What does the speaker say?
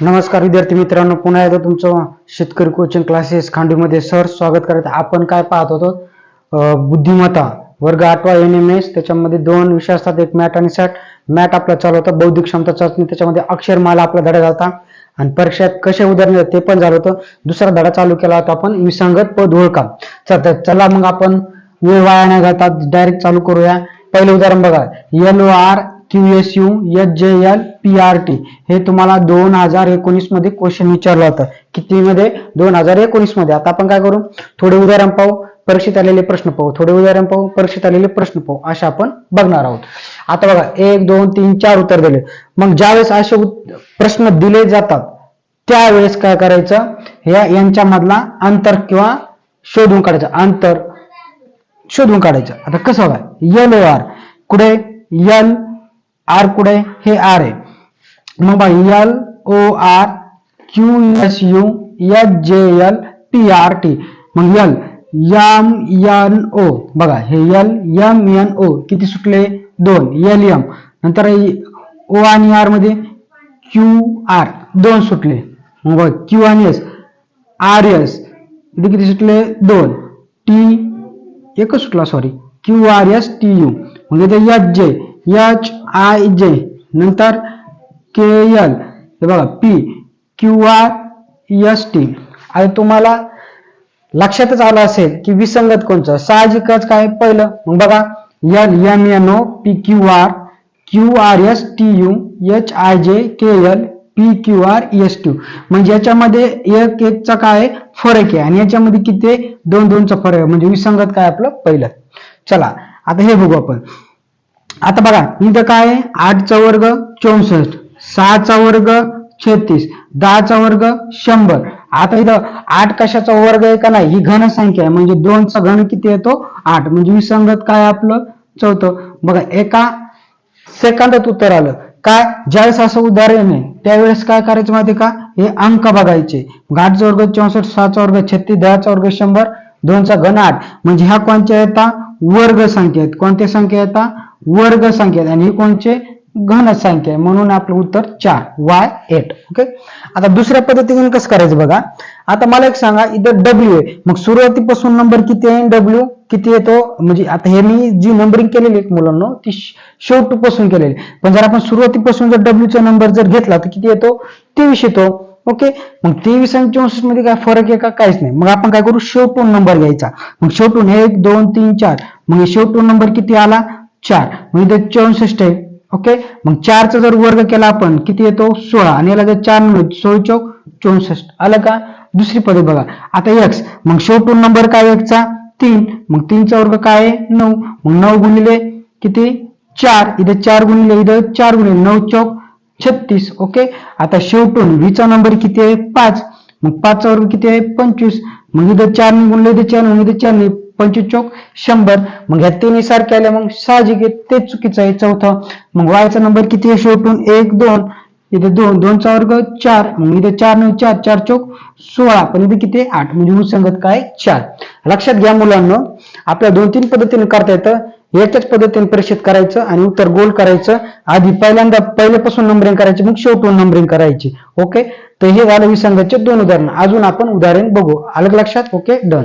नमस्कार विद्यार्थी मित्रांनो पुन्हा एकदा तुमचं शेतकरी कोचिंग क्लासेस खांडीमध्ये सर स्वागत करत आपण काय पाहत होतो? बुद्धिमत्ता वर्ग आठवा एन एम एस त्याच्यामध्ये दोन विषय असतात एक मॅट आणि सॅट मॅट आपला चालू होता बौद्धिक क्षमता चाचणी त्याच्यामध्ये अक्षरमाला आपला धडा झाला आणि परीक्षेत कसे उदाहरण ते पण झालं होतं. दुसरा धडा चालू केला होता आपण विसंगत पद ओळखा. चल तर चला मग आपण वेळ वाया नाही घालता डायरेक्ट चालू करूया. पहिलं उदाहरण बघा. L O R Q S U H J L P R T हे तुम्हाला दोन हजार एकोणीसमध्ये क्वेश्चन विचारलं होतं. किती मध्ये? दोन हजार एकोणीसमध्ये. आता आपण काय करू? थोडे उदाहरण पाहू परीक्षेत आलेले प्रश्न पाहू. थोडे उदाहरण पाहू परीक्षेत आलेले प्रश्न पाहू. अशा आपण बघणार आहोत. आता बघा एक दोन तीन चार उत्तर दिले. मग ज्यावेळेस असे प्रश्न दिले जातात त्यावेळेस काय करायचं? या यांच्यामधला अंतर किंवा शोधून काढायचं. अंतर शोधून काढायचं. आता कसं बघा? एल ओ आर कुठे? एल आर कुठे? हे आर आहे. मग बघा L O R Q S U H J L P R T मग एल एम एन ओ बघा हे एल एम एन ओ किती सुटले? दोन. एल एम नंतर ओ आणि आरमध्ये क्यू आर दोन सुटले. मग बघा क्यू आणि एस आर एस इथे किती सुटले? दोन. टी एकच सुटला sorry Q R S T U म्हणजे H J H I J नंतर के एल हे बघा P Q R S T आणि तुम्हाला लक्षातच आलं असेल की विसंगत कोणचं साहजिकच काय? पहिलं मग बघा L M N O P Q R Q R S T U H I J K L P Q R S T म्हणजे याच्यामध्ये एक एकचा काय? फरक आहे. आणि याच्यामध्ये किती? दोन दोनचा फरक आहे. म्हणजे विसंगत काय आपलं? पहिलं. चला आता हे बघू आपण. आता बघा इथं काय आहे? आठचा वर्ग चौसष्ट सहाचा वर्ग छत्तीस दहाचा वर्ग शंभर. आता इथं आठ कशाचा वर्ग आहे का नाही? ही घन संख्या आहे. म्हणजे दोनचा घन किती येतो? आठ. म्हणजे विसंगत काय आपलं? चौथं. बघा एका सेकंदात उत्तर आलं. काय? ज्यावेळेस असं उदाहरण आहे त्यावेळेस काय करायचं माहिती का? हे अंक बघायचे. आठचा वर्ग चौसष्ट सहाचा वर्ग छत्तीस दहाचा वर्ग शंभर दोनचा घन आठ. म्हणजे ह्या कोणत्या येतात वर्ग संख्या आहेत. कोणत्या संख्या येतात वर्ग संख्या आहेत. आणि ही कोणचे? घन संख्या आहे. म्हणून आपलं उत्तर चार. वाय एट ओके आता दुसऱ्या पद्धतीने कसं करायचं बघा? आता मला एक सांगा इथं डब्ल्यू आहे. मग सुरुवातीपासून नंबर किती आहे? डब्ल्यू किती येतो? म्हणजे आता हे मी जी नंबरिंग केलेली आहे मुलांना ती शेवटपासून केलेली पण जर आपण सुरुवातीपासून जर डब्ल्यूचा नंबर जर घेतला तर किती येतो? तेवीस येतो. ओके मग तेवीस आणि चौसष्टमध्ये काय फरक आहे का? काहीच नाही. मग आपण काय करू? शेवटून नंबर घ्यायचा. मग शेवटून एक दोन तीन चार. मग शेवटून नंबर किती आला? चार. मग चौसष्ट आहे. ओके? मग चारचा जर वर्ग केला आपण किती येतो? सोळा. आणि याला जर चार मिळत सोळा चौक चौसष्ट. आलं का? दुसरी पद्धत बघा. आता एक्स मग शेवटून नंबर काय एकचा तीन. मग तीनचा वर्ग काय आहे? नऊ. मग नऊ गुणिले किती? चार. इथे चार गुणिले इथं चार गुणिले नऊ चौक छत्तीस. ओके? आता शेवटून वीचा नंबर किती आहे? पाच. मग पाचचा वर्ग किती आहे? पंचवीस. मग इथं चार गुणले इथे चार मग इथे चार पंचवीस चौक शंभर. मग ह्या तिन्ही सारखे आले मग साहजिक आहे चुकीचं आहे चौथं. मग वायचा नंबर किती आहे शेवटून? एक दोन. इथे दोन दोनचा वर्ग चार. मग इथे चार नऊ चार चार चौक सोळा. पण इथे किती आठ. म्हणजे संगत काय? चार. लक्षात घ्या मुलांना आपल्या दोन तीन पद्धतीने करता येतं. एकच पद्धतीने परीक्षित करायचं आणि उत्तर गोल करायचं. आधी पहिल्यांदा पहिल्यापासून नंबरिंग करायची मग शेवटून नंबरिंग करायची. ओके? तर हे झालं विसंगतचे दोन उदाहरण. अजून आपण उदाहरण बघू. आलं लक्षात? ओके? डन.